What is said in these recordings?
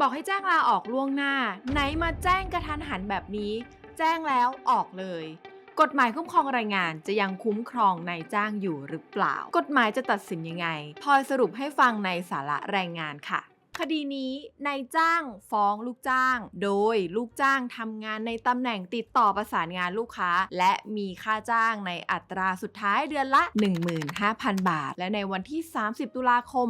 บอกให้แจ้งลาออกล่วงหน้า ไหนมาแจ้งกระทันหันแบบนี้ แจ้งแล้วออกเลย กฎหมายคุ้มครองแรงงานจะยังคุ้มครองนายจ้างอยู่หรือเปล่า กฎหมายจะตัดสินยังไงพลอยสรุปให้ฟังในสาระแรงงานค่ะ คดีนี้นายจ้างฟ้องลูกจ้าง โดยลูกจ้างทำงานในตำแหน่งติดต่อประสานงานลูกค้า และมีค่าจ้างในอัตราสุดท้ายเดือนละ 15,000 บาท และในวันที่ 30 ตุลาคม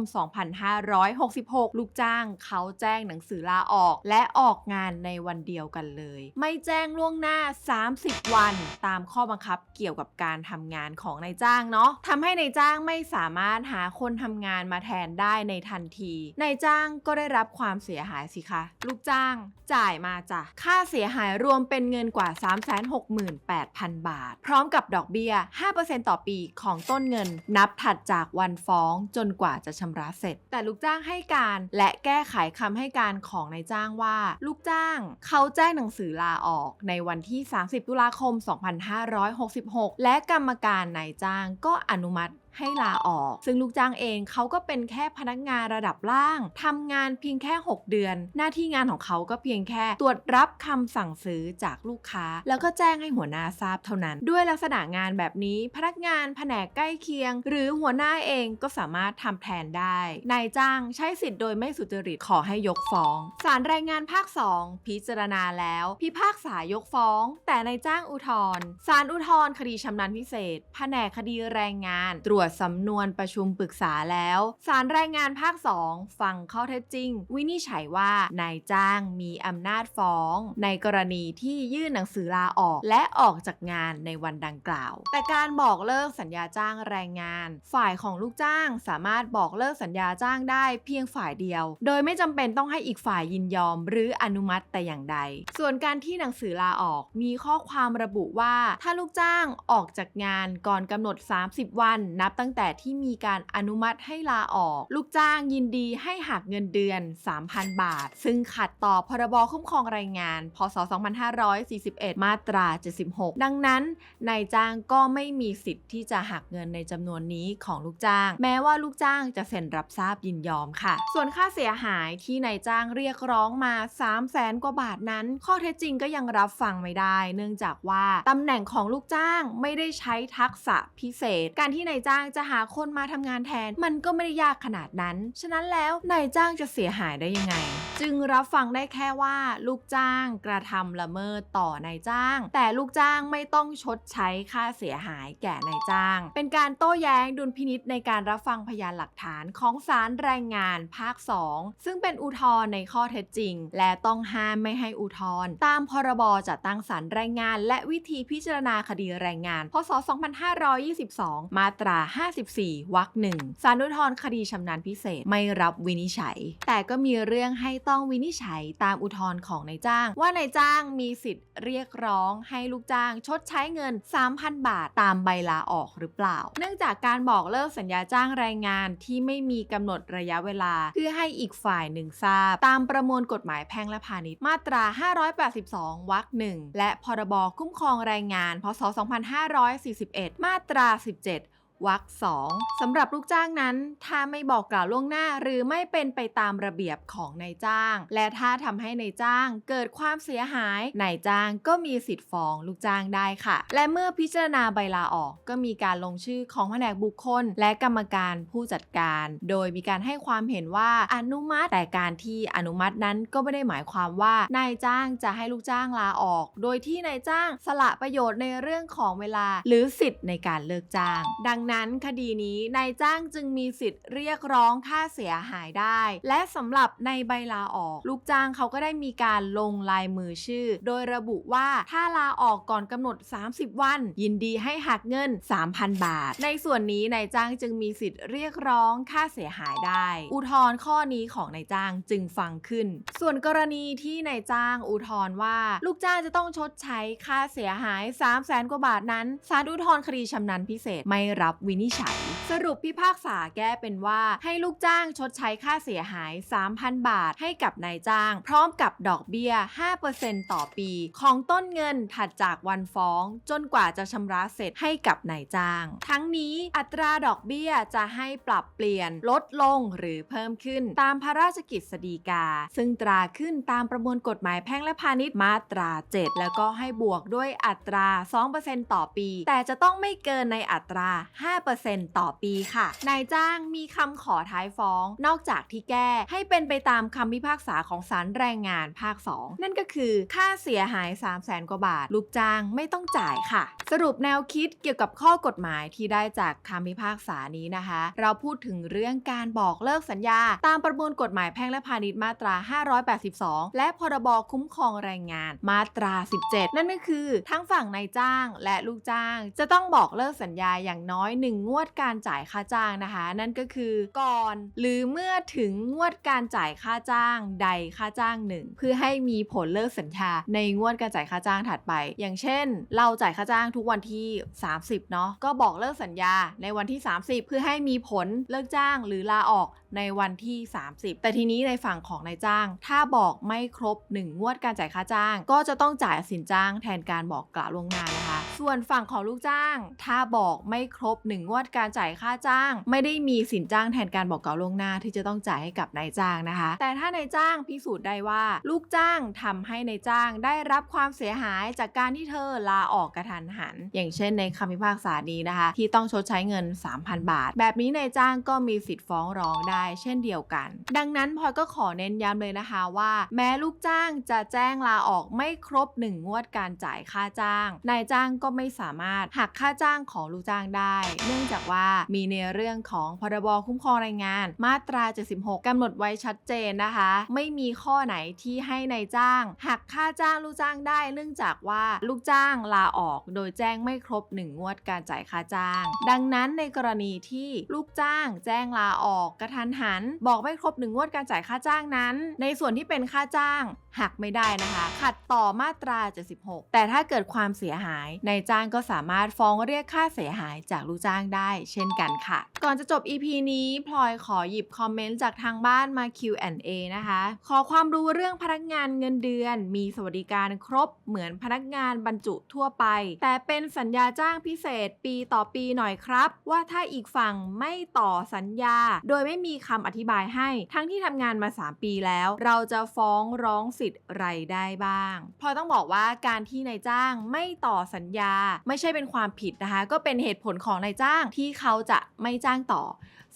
2566 ลูกจ้างเขาแจ้งหนังสือลาออก และออกงานในวันเดียวกันเลย ไม่แจ้งล่วงหน้า 30 วัน ตามข้อบังคับเกี่ยวกับการทำงานของนายจ้างเนาะทำให้นายจ้างไม่สามารถหาคนทำงานมาแทนได้ในทันทีนายจ้างก็ได้รับความเสียหายสิคะ ลูกจ้างจ่ายมาจ้ะ ค่าเสียหายรวมเป็นเงินกว่า 368,000 บาท พร้อมกับดอกเบี้ย 5%ต่อปีของต้นเงิน นับถัดจากวันฟ้องจนกว่าจะชำระเสร็จ แต่ลูกจ้างให้การและแก้ไขคำให้การของนายจ้างว่า ลูกจ้างเขาแจ้งหนังสือลาออกในวันที่ 30 ตุลาคม 2566 และกรรมการนายจ้างก็อนุมัติให้ลาออก ซึ่งลูกจ้างเองเขาก็เป็นแค่พนักงานระดับล่างทำงานเพียงแค่ 6 เดือน หน้าที่งานของเขาก็เพียงแค่ตรวจรับคำสั่งซื้อจากลูกค้า แล้วก็แจ้งให้หัวหน้าทราบเท่านั้น ด้วยลักษณะงานแบบนี้ พนักงานแผนกใกล้เคียง หรือหัวหน้าเองก็สามารถทำแทนได้นายจ้างใช้สิทธิ์โดยไม่สุจริตขอให้ยกฟ้องศาลแรงงานภาค 2 พิจารณาแล้ว พิพากษายกฟ้อง แต่นายจ้างอุทธรณ์ศาลอุทธรณ์คดีชำนาญพิเศษ แผนกคดีแรงงานตรวจสำนวนประชุมปรึกษาแล้วศาลแรงงานภาค 2 ฟังข้อเท็จจริง วินิจฉัยว่านายจ้างมีอำนาจฟ้อง ในกรณีที่ยื่นหนังสือลาออก และออกจากงานในวันดังกล่าว แต่การบอกเลิกสัญญาจ้างแรงงาน ฝ่ายของลูกจ้างสามารถบอกเลิกสัญญาจ้างได้เพียงฝ่ายเดียว โดยไม่จำเป็นต้องให้อีกฝ่ายยินยอม หรืออนุมัติแต่อย่างใด ส่วนการที่หนังสือลาออกมีข้อความระบุว่า ถ้าลูกจ้างออกจากงานก่อนกำหนด 30 วันนับตั้งแต่ที่มีการอนุมัติให้ลาออก ลูกจ้างยินดีให้หักเงินเดือน 3,000 บาท ซึ่งขัดต่อพรบคุ้มครองแรงงาน พศ 2541 มาตรา 76 ดังนั้นนายจ้างก็ไม่มีสิทธิ์ที่จะหักเงินในจำนวนนี้ของลูกจ้าง แม้ว่าลูกจ้างจะเซ็นรับทราบยินยอมค่ะ ส่วนค่าเสียหายที่นายจ้างเรียกร้องมา 3 0 0แสนกว่าบาทนั้น ข้อเท็จจริงก็ยังรับฟังไม่ได้ เนื่องจากว่าตำแหน่งของลูกจ้างไม่ได้ใช้ทักษะพิเศษ การที่นายจ้างจะหาคนมาทำงานแทน มันก็ไม่ได้ยากขนาดนั้น ฉะนั้นแล้วนายจ้างจะเสียหายได้ยังไง จึงรับฟังได้แค่ว่า ลูกจ้างกระทำละเมิดต่อนายจ้าง แต่ลูกจ้างไม่ต้องชดใช้ค่าเสียหายแก่นายจ้าง เป็นการโต้แย้งดุลพินิษในการรับฟังพยานหลักฐานของศาลแรงงานภาค 2 ซึ่งเป็นอุทธรณ์ในข้อเท็จจริง และต้องห้ามไม่ให้อุทธรณ์ตามพรบจัดตั้งศาลแรงงาน และวิธีพิจารณาคดีแรงงาน พศ 2522 มาตรา54 วรรคหนึ่งศาลอุทธรณ์คดีชำนาญพิเศษไม่รับวินิจฉัย แต่ก็มีเรื่องให้ต้องวินิจฉัยตามอุทธรณ์ของนายจ้าง ว่านายจ้างมีสิทธิ์เรียกร้องให้ลูกจ้าง ชดใช้เงิน 3,000 บาทตามใบลาออกหรือเปล่า เนื่องจากการบอกเลิกสัญญาจ้างแรงงานที่ไม่มีกำหนดระยะเวลา เพื่อให้อีกฝ่ายหนึ่งทราบ ตามประมวลกฎหมายแพ่งและพาณิชย์มาตรา 582 วรรคหนึ่งและพรบคุ้มครองแรงงาน พศ 2541 มาตรา 17 วรรคสองสำหรับลูกจ้างนั้น ถ้าไม่บอกกล่าวล่วงหน้าหรือไม่เป็นไปตามระเบียบของนายจ้าง และถ้าทำให้นายจ้างเกิดความเสียหายนายจ้างก็มีสิทธิ์ฟ้องลูกจ้างได้ค่ะ และเมื่อพิจารณาใบลาออกก็มีการลงชื่อของแผนกบุคคล และกรรมการผู้จัดการ โดยมีการให้ความเห็นว่าอนุมัติแต่การที่อนุมัตินั้นก็ไม่ได้หมายความว่านายจ้างจะให้ลูกจ้างลาออก โดยที่นายจ้างสละประโยชน์ในเรื่องของเวลา หรือสิทธิ์ในการเลิกจ้าง ดังนั้นคดีนี้นายจ้างจึงมีสิทธิ์เรียกร้องค่าเสียหายได้ และสำหรับในใบลาออก ลูกจ้างเขาก็ได้มีการลงลายมือชื่อ โดยระบุว่าถ้าลาออกก่อนกำหนด 30 วัน ยินดีให้หักเงิน 3,000 บาท ในส่วนนี้นายจ้างจึงมีสิทธิ์เรียกร้องค่าเสียหายได้ อุทธรณ์ข้อนี้ของนายจ้างจึงฟังขึ้น ส่วนกรณีที่นายจ้างอุทธรณ์ว่า ลูกจ้างจะต้องชดใช้ค่าเสียหาย 3 0 0แสนกว่าบาทนั้นศาลอุทธรณ์คดีชำนาญพิเศษไม่รับวินิจฉัย สรุปพิพากษาแก้เป็นว่า ให้ลูกจ้างชดใช้ค่าเสียหาย 3,000 บาทให้กับนายจ้าง พร้อมกับดอกเบี้ย 5%ต่อปี ของต้นเงินถัดจากวันฟ้อง จนกว่าจะชำระเสร็จให้กับนายจ้าง ทั้งนี้อัตราดอกเบี้ยจะให้ปรับเปลี่ยน ลดลงหรือเพิ่มขึ้นตามพระราชกิจสฎีกา ซึ่งตราขึ้นตามประมวลกฎหมายแพ่งและพาณิชย์มาตรา 7 แล้วก็ให้บวกด้วยอัตรา 2%ต่อปี แต่จะต้องไม่เกินในอัตรา5%ต่อปีค่ะ นายจ้างมีคำขอท้ายฟ้อง นอกจากที่แก้ให้เป็นไปตามคำพิพากษาของศาลแรงงานภาค 2 นั่นก็คือค่าเสียหาย 3 0 0แสนกว่าบาท ลูกจ้างไม่ต้องจ่ายค่ะ สรุปแนวคิดเกี่ยวกับข้อกฎหมายที่ได้จากคำพิพากษานี้นะคะ เราพูดถึงเรื่องการบอกเลิกสัญญา ตามประมวลกฎหมายแพ่งและพาณิชย์มาตรา 582 และพรบคุ้มครองแรงงานมาตรา 17 นั่นก็คือ ทั้งฝั่งนายจ้างและลูกจ้าง จะต้องบอกเลิกสัญญาอย่างน้อย1 งวดการจ่ายค่าจ้างนะคะ นั่นก็คือก่อนหรือเมื่อถึงงวดการจ่ายค่าจ้างใดค่าจ้างหนึ่งเพื่อให้มีผลเลิกสัญญาในงวดการจ่ายค่าจ้างถัดไป อย่างเช่น เราจ่ายค่าจ้างทุกวันที่ 30 เนาะก็บอกเลิกสัญญาในวันที่ 30 เพื่อให้มีผลเลิกจ้างหรือลาออกในวันที่ 30 แต่ทีนี้ในฝั่งของนายจ้าง ถ้าบอกไม่ครบ 1 งวดการจ่ายค่าจ้าง ก็จะต้องจ่ายสินจ้างแทนการบอกกล่าวล่วงหน้านะคะ ส่วนฝั่งของลูกจ้าง ถ้าบอกไม่ครบ1งวดการจ่ายค่าจ้าง ไม่ได้มีสินจ้างแทนการบอกกล่าวล่วงหน้าที่จะต้องจ่ายให้กับนายจ้างนะคะ แต่ถ้านายจ้างพิสูจน์ได้ว่า ลูกจ้างทำให้นายจ้างได้รับความเสียหายจากการที่เธอลาออกกระทันหัน อย่างเช่นในคำพิพากษานี้นะคะ ที่ต้องชดใช้เงิน 3,000 บาท แบบนี้นายจ้างก็มีสิทธิ์ฟ้องร้องได้เช่นเดียวกัน ดังนั้นพลอยก็ขอเน้นย้ำเลยนะคะว่า แม้ลูกจ้างจะแจ้งลาออกไม่ครบ1งวดการจ่ายค่าจ้าง นายจ้างก็็ไม่สามารถหักค่าจ้างของลูกจ้างได้ เนื่องจากว่ามีในเรื่องของพรบคุ้มครองแรงงาน มาตรา 76กำหนดไว้ชัดเจนนะคะ ไม่มีข้อไหนที่ให้นายจ้าง หักค่าจ้างลูกจ้างได้ เนื่องจากว่าลูกจ้างลาออกโดยแจ้งไม่ครบ 1 งวดการจ่ายค่าจ้าง ดังนั้นในกรณีที่ลูกจ้างแจ้งลาออกกระทันหัน บอกไม่ครบ 1 งวดการจ่ายค่าจ้างนั้น ในส่วนที่เป็นค่าจ้างหักไม่ได้นะคะ ขัดต่อมาตรา 76 แต่ถ้าเกิดความเสียหายนายจ้างก็สามารถฟ้องเรียกค่าเสียหายจากลูกจ้างได้ เช่นกันค่ะ ก่อนจะจบ EP นี้พลอยขอหยิบคอมเมนต์จากทางบ้านมา Q&A นะคะ ขอความรู้เรื่องพนักงานเงินเดือน มีสวัสดิการครบเหมือนพนักงานบรรจุทั่วไป แต่เป็นสัญญาจ้างพิเศษปีต่อปีหน่อยครับ ว่าถ้าอีกฝั่งไม่ต่อสัญญา โดยไม่มีคำอธิบายให้ ทั้งที่ทำงานมา 3 ปีแล้ว เราจะฟ้องร้องสิทธิ์ไรได้บ้างพลอยต้องบอกว่าการที่นายจ้างไม่ต่อสัญญาไม่ใช่เป็นความผิดนะคะ ก็เป็นเหตุผลของนายจ้างที่เขาจะไม่จ้างต่อ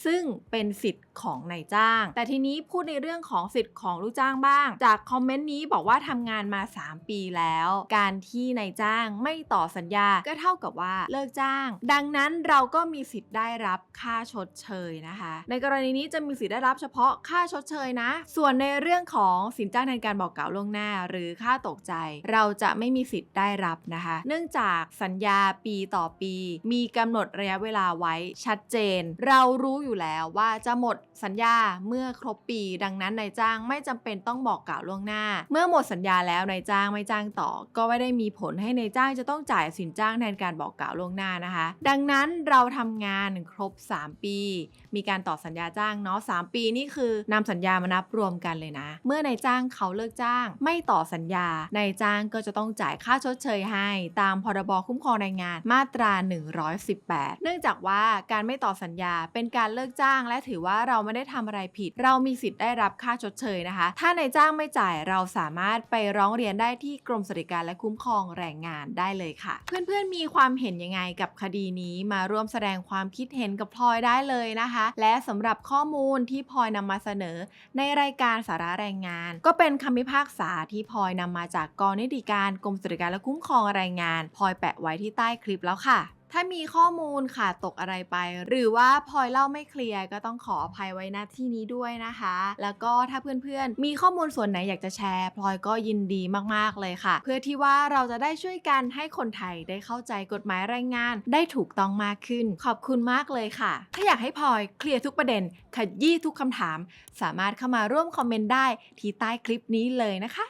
ซึ่งเป็นสิทธิ์ของนายจ้าง แต่ทีนี้พูดในเรื่องของสิทธิ์ของลูกจ้างบ้าง จากคอมเมนต์นี้บอกว่าทำงานมา 3 ปีแล้ว การที่นายจ้างไม่ต่อสัญญาก็เท่ากับว่าเลิกจ้าง ดังนั้นเราก็มีสิทธิ์ได้รับค่าชดเชยนะคะ ในกรณีนี้จะมีสิทธิ์ได้รับเฉพาะค่าชดเชยนะ ส่วนในเรื่องของสินจ้างแทนการบอกกล่าวล่วงหน้า หรือค่าตกใจ เราจะไม่มีสิทธิ์ได้รับนะคะ เนื่องจากสัญญาปีต่อปี มีกำหนดระยะเวลาไว้ชัดเจน เรารู้อยู่แล้วว่าจะหมดสัญญาเมื่อครบปี ดังนั้นนายจ้างไม่จำเป็นต้องบอกกล่าวล่วงหน้า เมื่อหมดสัญญาแล้วนายจ้างไม่จ้างต่อ ก็ไม่ได้มีผลให้นายจ้างจะต้องจ่ายสินจ้างแทนการบอกกล่าวล่วงหน้านะคะ ดังนั้นเราทำงานครบ 3 ปี มีการต่อสัญญาจ้างเนาะ3ปีนี่คือนำสัญญามานับรวมกันเลยนะ เมื่อนายจ้างเขาเลิกจ้าง ไม่ต่อสัญญานายจ้างก็จะต้องจ่ายค่าชดเชยให้ ตามพรบคุ้มครองแรงงานมาตรา 118 เนื่องจากว่าการไม่ต่อสัญญาเป็นการเลิกจ้าง และถือว่าเราไม่ได้ทำอะไรผิด เรามีสิทธิ์ได้รับค่าชดเชยนะคะ ถ้านายจ้างไม่จ่ายเราสามารถไปร้องเรียนได้ที่กรมสวัสดิการและคุ้มครองแรงงานได้เลยค่ะ เพื่อนๆมีความเห็นยังไงกับคดีนี้มาร่วมแสดงความคิดเห็นกับพลอยได้เลยนะคะ และสำหรับข้อมูลที่พลอยนำมาเสนอ ในรายการสาระแรงงาน ก็เป็นคำพิพากษาที่พลอยนำมาจากกองนิติการกรมสวัสดิการและคุ้มครองแรงงานพลอยแปะไว้ที่ใต้คลิปแล้วค่ะ ถ้ามีข้อมูลขาดตกอะไรไป หรือว่าพลอยเล่าไม่เคลียร์ก็ต้องขออภัยไว้ณที่นี้ด้วยนะคะ แล้วก็ถ้าเพื่อนๆ มีข้อมูลส่วนไหนอยากจะแชร์พลอยก็ยินดีมากๆเลยค่ะ เพื่อที่ว่าเราจะได้ช่วยกันให้คนไทยได้เข้าใจกฎหมายแรงงาน ได้ถูกต้องมากขึ้น ขอบคุณมากเลยค่ะ ถ้าอยากให้พลอยเคลียร์ทุกประเด็นขยี้ทุกคำถาม สามารถเข้ามาร่วมคอมเมนต์ได้ที่ใต้คลิปนี้เลยนะคะ